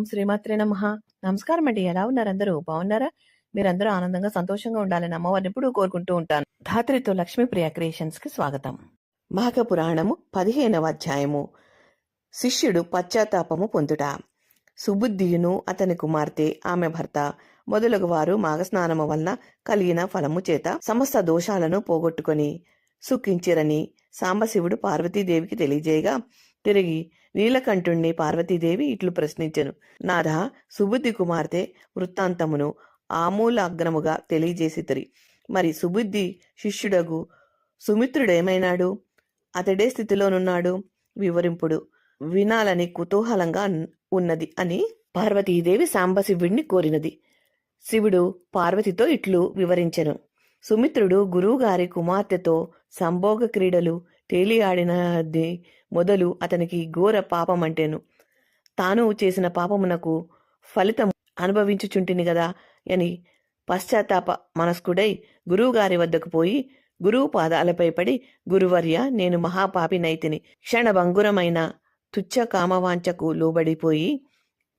ఓం శ్రీమాత్రే నమ. నమస్కారం అండి. ఎలా ఉన్నారు అందరూ? బాగున్నారా? మీరందరూ ఆనందంగా సంతోషంగా ఉండాలని అమ్మవారిని ఎప్పుడూ కోరుకుంటూ ఉంటాను. ధాత్రితో లక్ష్మీప్రియ క్రియేషన్స్కి స్వాగతం. మాఘ పురాణము పదిహేనవ అధ్యాయము. శిష్యుడు పశ్చాత్తాపము పొందుట. సుబుద్ధియును అతని కుమార్తె ఆమె భర్త మొదలగు వారు మాఘస్నానము వలన కలిగిన ఫలము చేత సమస్త దోషాలను పోగొట్టుకొని సుఖించిరని సాంబశివుడు పార్వతీదేవికి తెలియజేయగా తిరిగి నీలకంఠుణ్ణి పార్వతీదేవి ఇట్లు ప్రశ్నించెను. నాథ సుబుద్ధి కుమార్తె వృత్తాంతమును ఆమూలాగ్రముగా తెలియజేసితిరి. మరి సుబుద్ధి శిష్యుడగు సుమిత్రుడేమైనాడు? అతడే స్థితిలోనున్నాడు? వివరింపుడు. వినాలని కుతూహలంగా ఉన్నది అని పార్వతీదేవి సాంబశివుడిని కోరినది. శివుడు పార్వతితో ఇట్లు వివరించెను. సుమిత్రుడు గురువుగారి కుమార్తెతో సంభోగ క్రీడలు తేలియాడినది మొదలు అతనికి ఘోర పాపమంటేను. తాను చేసిన పాపమునకు ఫలితం అనుభవించుచుంటిని గదా అని పశ్చాత్తాప మనస్కుడై గురువుగారి వద్దకు పోయి గురువు పాదాలపై పడి గురువర్య నేను మహాపాపినైతిని క్షణభంగురమైన తుచ్చ కామవాంచకు లోబడిపోయి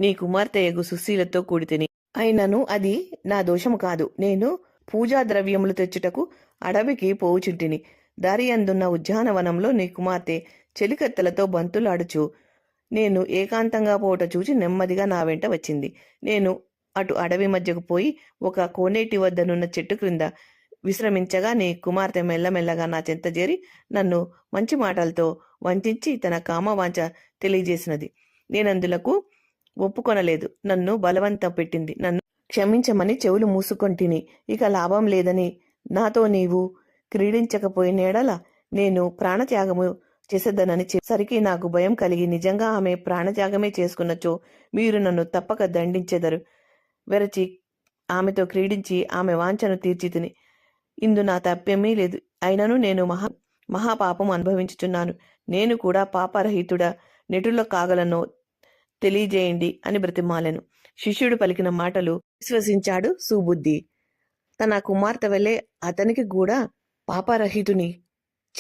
నీ కుమార్తెయగు సుశీలతో కూడితిని. అయినను అది నా దోషము కాదు. నేను పూజా ద్రవ్యములు తెచ్చుటకు అడవికి పోవుచుంటిని. దారి అందున్న ఉద్యానవనంలో నీ కుమార్తె చెలికత్తెలతో బంతులాడుచు నేను ఏకాంతంగా పోవట చూచి నెమ్మదిగా నా వెంట వచ్చింది. నేను అటు అడవి మధ్యకు పోయి ఒక కోనేటి వద్దనున్న చెట్టు క్రింద విశ్రమించగా నీ కుమార్తె మెల్లమెల్లగా నా చెంత చేరి నన్ను మంచి మాటలతో వంచించి తన కామవాంఛ తెలియజేసినది. నేనందులకు ఒప్పుకొనలేదు. నన్ను బలవంతం పెట్టింది. నన్ను క్షమించమని చెవులు మూసుకొంటిని. ఇక లాభం లేదని నాతో నీవు క్రీడించకపోయినేడల నేను ప్రాణత్యాగము చేసేద్దనని సరికి నాకు భయం కలిగి నిజంగా ఆమె ప్రాణత్యాగమే చేసుకున్నచో మీరు నన్ను తప్పక దండించెదరు. వెరచి ఆమెతో క్రీడించి ఆమె వాంఛను తీర్చితిని. ఇందు నా తప్పేమీ లేదు. అయినను నేను మహా మహాపాపం అనుభవించుచున్నాను. నేను కూడా పాపరహితుడా నెటులో కాగలను తెలియజేయండి అని బ్రతిమాలెను. శిష్యుడు పలికిన మాటలు విశ్వసించాడు సుబుద్ధి. తన కుమార్తె వెళ్ళే అతనికి కూడా పాపరహితుని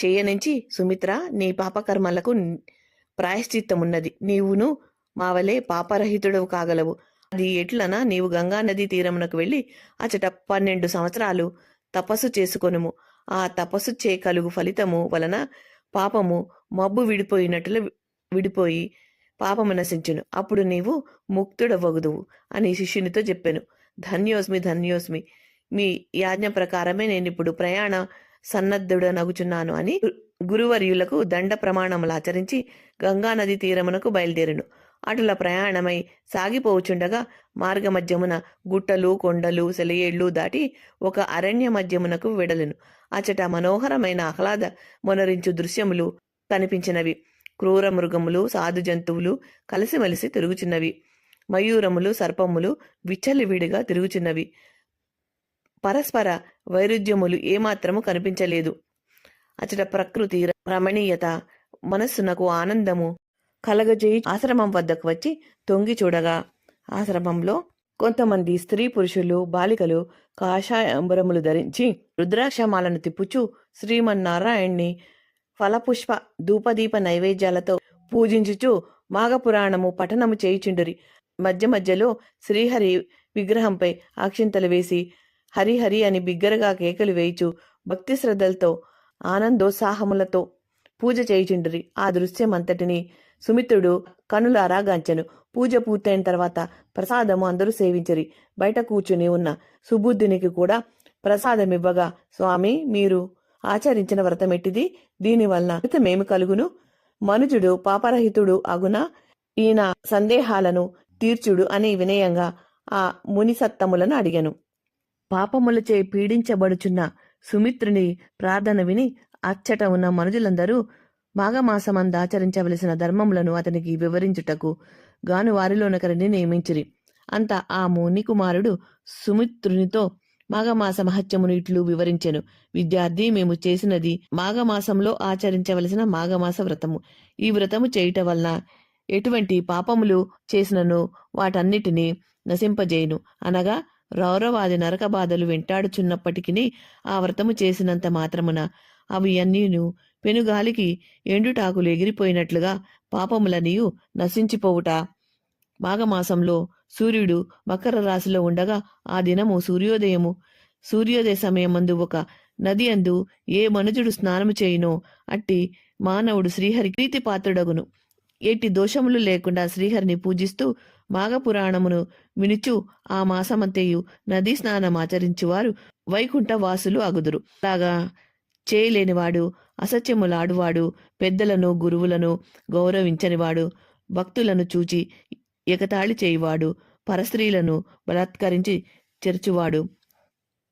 చేయనించి సుమిత్ర నీ పాపకర్మలకు ప్రాయశ్చిత్తమున్నది. నీవును మావలే పాపరహితుడవు కాగలవు. అది ఎట్లనా నీవు గంగా నదీ తీరమునకు వెళ్ళి అచట పన్నెండు సంవత్సరాలు తపస్సు చేసుకొనుము. ఆ తపస్సు చే కలుగు ఫలితము వలన పాపము మబ్బు విడిపోయినట్లు విడిపోయి పాపము నశించును. అప్పుడు నీవు ముక్తుడవగుదువు అని శిష్యునితో చెప్పాను. ధన్యోస్మి ధన్యోస్మి మీ యాజ్ఞ ప్రకారమే నేను ఇప్పుడు ప్రయాణ సన్నద్ధుడనగుచున్నాను అని గురువర్యులకు దండ ప్రమాణములు ఆచరించి గంగానది తీరమునకు బయలుదేరును. అటుల ప్రయాణమై సాగిపోవుచుండగా మార్గ మధ్యమున గుట్టలు కొండలు సెలయేళ్ళు దాటి ఒక అరణ్య మధ్యమునకు వెడలెను. అచట మనోహరమైన ఆహ్లాద మొనరించు దృశ్యములు కనిపించినవి. క్రూర మృగములు సాధు జంతువులు కలిసిమెలిసి తిరుగుచున్నవి. మయూరములు సర్పములు విచ్చలివిడిగా తిరుగుచున్నవి. పరస్పర వైరుధ్యములు ఏమాత్రము కనిపించలేదు. అచట ప్రకృతి రమణీయత మనస్సునకు ఆనందము కలగజేయి ఆశ్రమం వద్దకు వచ్చి తొంగి చూడగా ఆశ్రమంలో కొంతమంది స్త్రీ పురుషులు బాలికలు కాషాయంబరములు ధరించి రుద్రాక్షమాలను తిప్పుచూ శ్రీమన్నారాయణ్ణి ఫలపుష్ప ధూపదీప నైవేద్యాలతో పూజించుచు మాఘపురాణము పఠనము చేయుచుండురి. మధ్య మధ్యలో శ్రీహరి విగ్రహంపై అక్షింతలు వేసి హరిహరి అని బిగ్గరగా కేకలు వేయిచు భక్తి శ్రద్ధలతో ఆనందోత్సాహములతో పూజ చేయుచుండ్రి. ఆ దృశ్యం అంతటిని సుమిత్రుడు కనుల అరాగాంచెను. పూజ పూర్తయిన తర్వాత ప్రసాదము అందరూ సేవించరి. బయట కూర్చుని ఉన్న సుబుద్ధునికి కూడా ప్రసాదమివ్వగా స్వామి మీరు ఆచరించిన వ్రతమెట్టిది దీనివలన వ్రతమేమి కలుగును మనుజుడు పాపరహితుడు అగున ఈయన సందేహాలను తీర్చుడు అని వినయంగా ఆ మునిసత్తములను అడిగాను. పాపములచే పీడించబడుచున్న సుమిత్రుని ప్రార్థన విని అచ్చట ఉన్న మనుజులందరూ మాఘమాసమంద ఆచరించవలసిన ధర్మములను అతనికి వివరించుటకు గాను వారిలోనొకరిని నియమించిరి. అంత ఆ ముని కుమారుడు సుమిత్రునితో మాఘమాస మహత్యమును ఇట్లు వివరించెను. విద్యార్థి మేము చేసినది మాఘమాసంలో ఆచరించవలసిన మాఘమాస వ్రతము. ఈ వ్రతము చేయుట వలన ఎటువంటి పాపములు చేసినను వాటన్నిటినీ నశింపజేయును. అనగా రౌరవాది నరక బాధలు వెంటాడుచున్నప్పటికీ ఆ వ్రతము చేసినంత మాత్రమున అవి అన్నీను పెనుగాలికి ఎండుటాకులు ఎగిరిపోయినట్లుగా పాపములనియు నశించిపోవుట. మాఘమాసంలో సూర్యుడు మకర రాశిలో ఉండగా ఆ దినము సూర్యోదయము. సూర్యోదయ సమయమందు ఒక నది అందు ఏ మనుజుడు స్నానము చేయునో అట్టి మానవుడు శ్రీహరి ప్రీతి పాత్రుడగును ఎట్టి దోషములు లేకుండా శ్రీహరిని పూజిస్తూ మాఘపురాణమును వినుచు ఆ మాసమంతయు నదీ స్నానం ఆచరించువారు వైకుంఠ వాసులు అగుదురు. లాగా చేయలేనివాడు అసత్యములాడువాడు పెద్దలను గురువులను గౌరవించనివాడు భక్తులను చూచి ఎగతాళి చేయువాడు పరస్త్రీలను బలాత్కరించి చెరచువాడు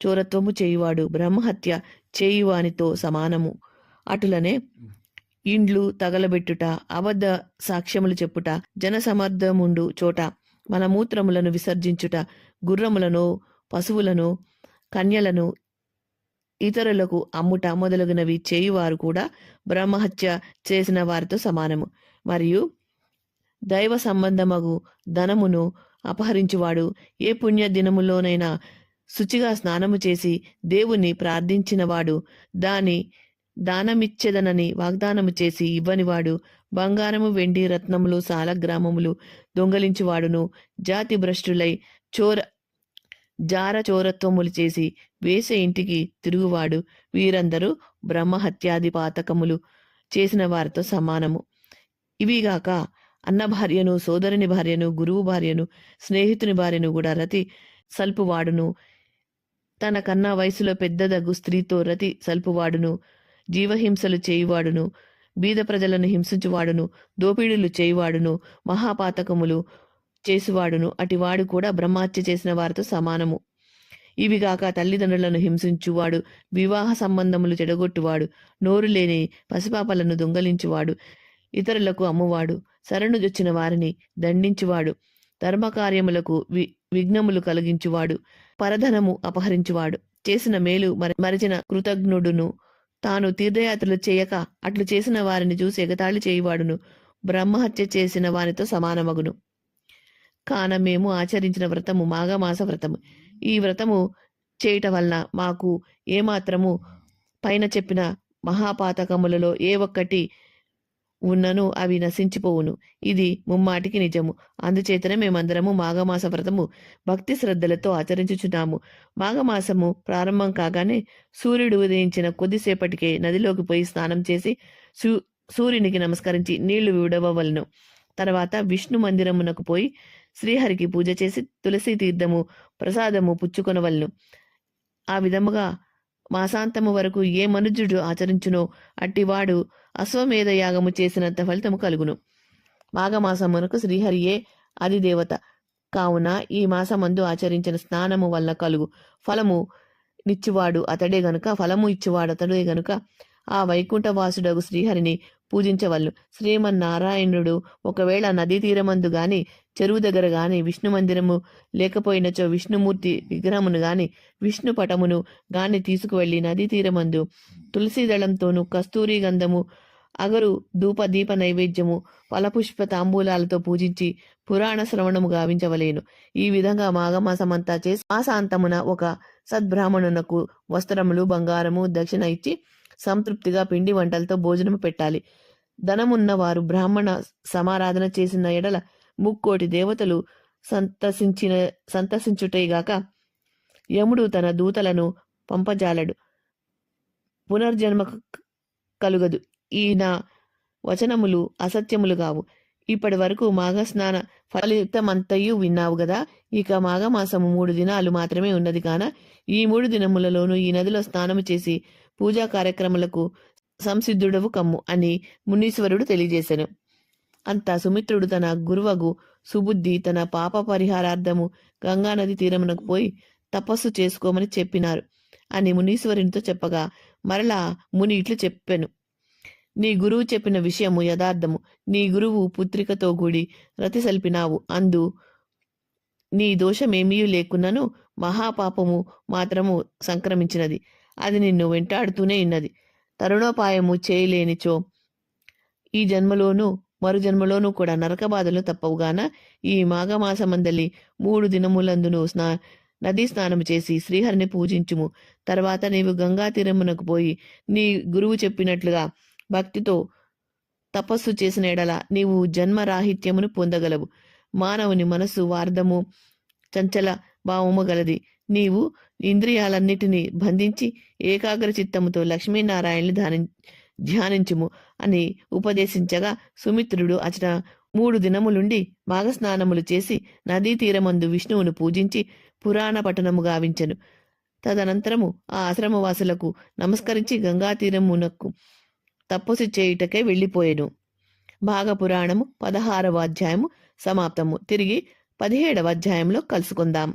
చోరత్వము చేయువాడు బ్రహ్మహత్య చేయువానితో సమానము. అటులనే ఇండ్లు తగలబెట్టుట అబద్ధ సాక్ష్యములు చెప్పుట జనసమర్థముండు చోట మన మూత్రములను విసర్జించుట గుర్రములను పశువులను కన్యలను ఇతరులకు అమ్ముట మొదలగునవి చేయువారు కూడా బ్రహ్మహత్య చేసిన వారితో సమానము. మరియు దైవ సంబంధమగు ధనమును అపహరించువాడు ఏ పుణ్య దినములోనైనా శుచిగా స్నానము చేసి దేవుని ప్రార్థించినవాడు దాని దానమిచ్చెదనని వాగ్దానము చేసి ఇవ్వనివాడు. బంగారము వెండి రత్నములు సాలగ్రామములు దొంగలించువాడును. జాతి భ్రష్టులై చోర జార చోరత్వములు చేసి వేసే ఇంటికి తిరుగువాడు. వీరందరూ బ్రహ్మహత్యాది పాతకములు చేసిన వారితో సమానము. ఇవిగాక అన్న భార్యను సోదరుని భార్యను గురువు భార్యను స్నేహితుని భార్యను కూడా రతి సల్పువాడును. తన కన్నా వయసులో పెద్దదగు స్త్రీతో రతి సల్పువాడును. జీవహింసలు చేయువాడును బీద ప్రజలను హింసించువాడును దోపిడీలు చేయువాడును మహాపాతకములు చేసువాడును. అటివాడు కూడా బ్రహ్మహత్య చేసిన వారితో సమానము. ఇవిగాక తల్లిదండ్రులను హింసించువాడు వివాహ సంబంధములు చెడగొట్టువాడు నోరు లేని పసిపాపలను దొంగలించువాడు ఇతరులకు అమ్మువాడు శరణుజొచ్చిన వారిని దండించువాడు ధర్మకార్యములకు వి విఘ్నములు కలిగించువాడు పరధనము అపహరించువాడు చేసిన మేలు మర మరిచిన కృతజ్ఞుడును తాను తీర్థయాత్రలు చేయక అట్లు చేసిన వారిని చూసి ఎగతాళి చేయువాడును. బ్రహ్మహత్య చేసిన వానితో సమానమగును. కాన మేము ఆచరించిన వ్రతము మాఘమాస వ్రతము. ఈ వ్రతము చేయుట వలన మాకు ఏమాత్రము పైన చెప్పిన మహాపాతకములలో ఏ ఒక్కటి ఉన్నను అవి నశించిపోవును. ఇది ముమ్మాటికి నిజము. అందుచేతనే మేమందరము మాఘమాస వ్రతము భక్తి శ్రద్ధలతో ఆచరించుచున్నాము. మాఘమాసము ప్రారంభం కాగానే సూర్యుడు ఉదయించిన కొద్దిసేపటికే నదిలోకి పోయి స్నానం చేసి సూ సూర్యునికి నమస్కరించి నీళ్ళు విడవవలను. తర్వాత విష్ణు మందిరమునకు పోయి శ్రీహరికి పూజ చేసి తులసి తీర్థము ప్రసాదము పుచ్చుకొనవలను. ఆ విధముగా మాసాంతము వరకు ఏ మనుజుడు ఆచరించునో అట్టివాడు అశ్వమేధ యాగము చేసినంత ఫలితము కలుగును. మాఘమాసమునకు శ్రీహరియే అధిదేవత. కావున ఈ మాసమందు ఆచరించిన స్నానము వల్ల కలుగు. ఫలము నిచ్చువాడు అతడే గనుక ఫలము ఇచ్చువాడు అతడే గనుక ఆ వైకుంఠవాసుడగు శ్రీహరిని పూజించవల్లు శ్రీమన్నారాయణుడు ఒకవేళ నదీ తీరమందు గాని చెరువు దగ్గర గాని విష్ణు మందిరము లేకపోయినచో విష్ణుమూర్తి విగ్రహమును గాని విష్ణు పటమును గాని తీసుకువెళ్ళి నదీ తీరమందు తులసి దళంతోనూ కస్తూరి గంధము అగరు ధూప దీప నైవేద్యము ఫలపుష్ప తాంబూలాలతో పూజించి పురాణ శ్రవణము గావించవలేను. ఈ విధంగా మాఘమాసమంతా చేసి మాసాంతమున ఒక సద్బ్రాహ్మణునకు వస్త్రములు బంగారము దక్షిణ ఇచ్చి సంతృప్తిగా పిండి వంటలతో భోజనం పెట్టాలి. ధనమున్న వారు బ్రాహ్మణ సమారాధన చేసిన ఎడల ముక్కోటి దేవతలు సంతసించిన సంతసించుటేగాక యముడు తన దూతలను పంపజాలడు. పునర్జన్మ కలుగదు. ఈయన వచనములు అసత్యములు కావు. ఇప్పటి వరకు మాఘస్నాన ఫలితమంతయు విన్నావు గదా? ఇక మాఘమాసము మూడు దినాలు మాత్రమే ఉన్నది కాన ఈ మూడు దినములలోనూ ఈ నదిలో స్నానము చేసి పూజా కార్యక్రమాలకు సంసిద్ధుడవు కమ్ము అని మునీశ్వరుడు తెలియజేశాను అంతా సుమిత్రుడు తన గురువగు సుబుద్ధి తన పాప పరిహారార్థము గంగానది తీరమునకు పోయి తపస్సు చేసుకోమని చెప్పినారు అని మునీశ్వరునితో చెప్పగా మరలా ముని ఇట్లు చెప్పాను. నీ గురువు చెప్పిన విషయము యథార్థము. నీ గురువు పుత్రికతో కూడి రతి సల్పినావు. అందు నీ దోషమేమీ లేకున్నను మహాపాపము మాత్రము సంక్రమించినది. అది నిన్ను వెంటాడుతూనే ఉన్నది. తరుణోపాయము చేయలేనిచో ఈ జన్మలోనూ మరు జన్మలోనూ కూడా నరక బాధలు తప్పవుగాన ఈ మాఘమాసమందలి మూడు దినములందును స్నా నదీ స్నానము చేసి శ్రీహరిని పూజించుము. తర్వాత నీవు గంగా తీరమునకు పోయి నీ గురువు చెప్పినట్లుగా భక్తితో తపస్సు చేసిన ఎడల నీవు జన్మరాహిత్యమును పొందగలవు. మానవుని మనస్సు వార్ధము చంచల భావము గలది. నీవు ఇంద్రియాలన్నిటినీ బంధించి ఏకాగ్ర చిత్తముతో లక్ష్మీనారాయణని ధ్యాని ధ్యానించుము అని ఉపదేశించగా సుమిత్రుడు అచట మూడు దినములుండి మాఘస్నానములు చేసి నదీ తీరమందు విష్ణువును పూజించి పురాణ పట్టణము గావించెను. తదనంతరము ఆ ఆశ్రమవాసులకు నమస్కరించి గంగాతీరమునకు తపస్సు చేయుటకే వెళ్ళిపోయెను. భాగపురాణము పదహారవ అధ్యాయము సమాప్తము. తిరిగి పదిహేడవ అధ్యాయంలో కలుసుకుందాం.